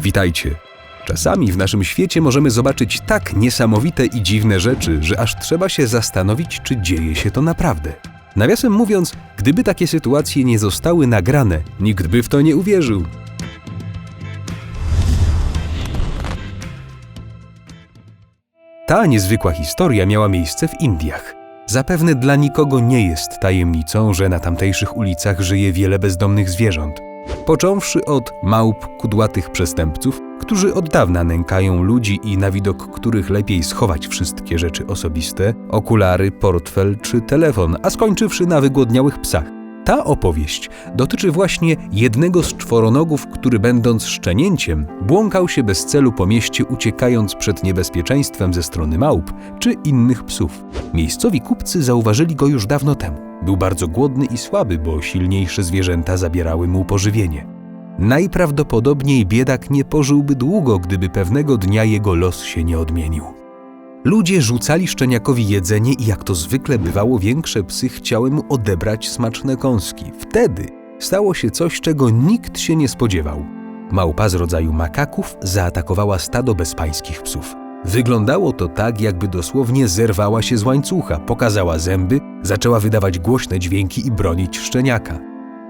Witajcie. Czasami w naszym świecie możemy zobaczyć tak niesamowite i dziwne rzeczy, że aż trzeba się zastanowić, czy dzieje się to naprawdę. Nawiasem mówiąc, gdyby takie sytuacje nie zostały nagrane, nikt by w to nie uwierzył. Ta niezwykła historia miała miejsce w Indiach. Zapewne dla nikogo nie jest tajemnicą, że na tamtejszych ulicach żyje wiele bezdomnych zwierząt. Począwszy od małp kudłatych przestępców, którzy od dawna nękają ludzi i na widok których lepiej schować wszystkie rzeczy osobiste, okulary, portfel czy telefon, a skończywszy na wygłodniałych psach. Ta opowieść dotyczy właśnie jednego z czworonogów, który będąc szczenięciem, błąkał się bez celu po mieście, uciekając przed niebezpieczeństwem ze strony małp czy innych psów. Miejscowi kupcy zauważyli go już dawno temu. Był bardzo głodny i słaby, bo silniejsze zwierzęta zabierały mu pożywienie. Najprawdopodobniej biedak nie pożyłby długo, gdyby pewnego dnia jego los się nie odmienił. Ludzie rzucali szczeniakowi jedzenie i jak to zwykle bywało, większe psy chciały mu odebrać smaczne kąski. Wtedy stało się coś, czego nikt się nie spodziewał. Małpa z rodzaju makaków zaatakowała stado bezpańskich psów. Wyglądało to tak, jakby dosłownie zerwała się z łańcucha, pokazała zęby, zaczęła wydawać głośne dźwięki i bronić szczeniaka.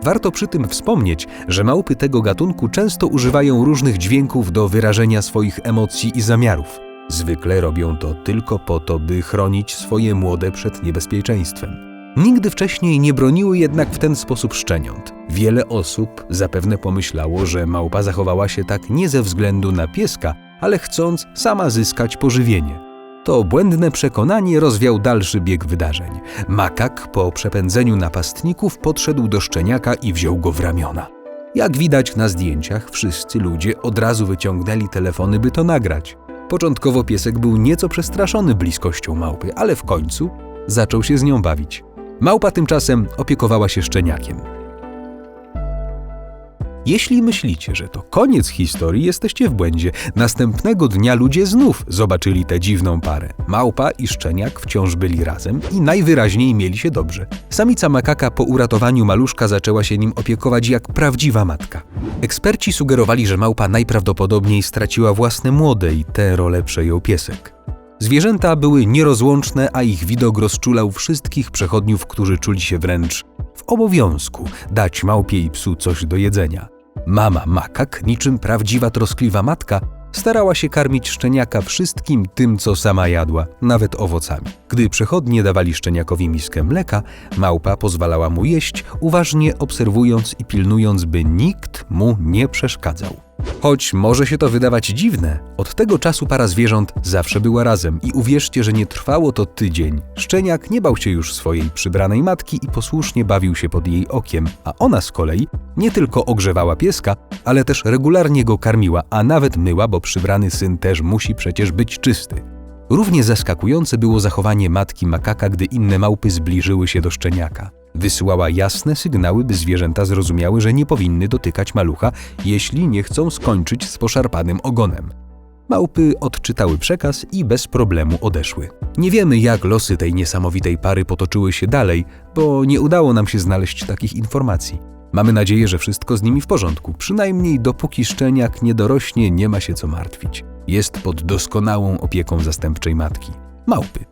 Warto przy tym wspomnieć, że małpy tego gatunku często używają różnych dźwięków do wyrażenia swoich emocji i zamiarów. Zwykle robią to tylko po to, by chronić swoje młode przed niebezpieczeństwem. Nigdy wcześniej nie broniły jednak w ten sposób szczeniąt. Wiele osób zapewne pomyślało, że małpa zachowała się tak nie ze względu na pieska, ale chcąc sama zyskać pożywienie. To błędne przekonanie rozwiał dalszy bieg wydarzeń. Makak po przepędzeniu napastników podszedł do szczeniaka i wziął go w ramiona. Jak widać na zdjęciach, wszyscy ludzie od razu wyciągnęli telefony, by to nagrać. Początkowo piesek był nieco przestraszony bliskością małpy, ale w końcu zaczął się z nią bawić. Małpa tymczasem opiekowała się szczeniakiem. Jeśli myślicie, że to koniec historii, jesteście w błędzie. Następnego dnia ludzie znów zobaczyli tę dziwną parę. Małpa i szczeniak wciąż byli razem i najwyraźniej mieli się dobrze. Samica makaka po uratowaniu maluszka zaczęła się nim opiekować jak prawdziwa matka. Eksperci sugerowali, że małpa najprawdopodobniej straciła własne młode i tę rolę przejął piesek. Zwierzęta były nierozłączne, a ich widok rozczulał wszystkich przechodniów, którzy czuli się wręcz obowiązku dać małpie i psu coś do jedzenia. Mama makak, niczym prawdziwa troskliwa matka, starała się karmić szczeniaka wszystkim tym, co sama jadła, nawet owocami. Gdy przechodnie dawali szczeniakowi miskę mleka, małpa pozwalała mu jeść, uważnie obserwując i pilnując, by nikt mu nie przeszkadzał. Choć może się to wydawać dziwne, od tego czasu para zwierząt zawsze była razem i uwierzcie, że nie trwało to tydzień. Szczeniak nie bał się już swojej przybranej matki i posłusznie bawił się pod jej okiem, a ona z kolei nie tylko ogrzewała pieska, ale też regularnie go karmiła, a nawet myła, bo przybrany syn też musi przecież być czysty. Równie zaskakujące było zachowanie matki makaka, gdy inne małpy zbliżyły się do szczeniaka. Wysyłała jasne sygnały, by zwierzęta zrozumiały, że nie powinny dotykać malucha, jeśli nie chcą skończyć z poszarpanym ogonem. Małpy odczytały przekaz i bez problemu odeszły. Nie wiemy, jak losy tej niesamowitej pary potoczyły się dalej, bo nie udało nam się znaleźć takich informacji. Mamy nadzieję, że wszystko z nimi w porządku, przynajmniej dopóki szczeniak nie dorośnie, nie ma się co martwić. Jest pod doskonałą opieką zastępczej matki małpy.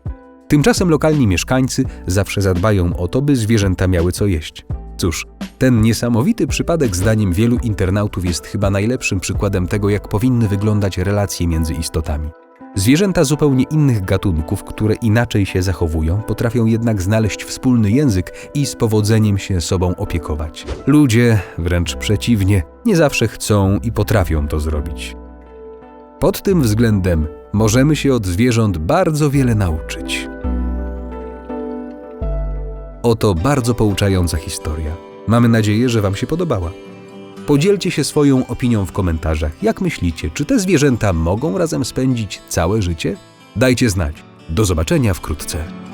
Tymczasem lokalni mieszkańcy zawsze zadbają o to, by zwierzęta miały co jeść. Cóż, ten niesamowity przypadek, zdaniem wielu internautów, jest chyba najlepszym przykładem tego, jak powinny wyglądać relacje między istotami. Zwierzęta zupełnie innych gatunków, które inaczej się zachowują, potrafią jednak znaleźć wspólny język i z powodzeniem się sobą opiekować. Ludzie, wręcz przeciwnie, nie zawsze chcą i potrafią to zrobić. Pod tym względem możemy się od zwierząt bardzo wiele nauczyć. Oto bardzo pouczająca historia. Mamy nadzieję, że Wam się podobała. Podzielcie się swoją opinią w komentarzach. Jak myślicie, czy te zwierzęta mogą razem spędzić całe życie? Dajcie znać. Do zobaczenia wkrótce.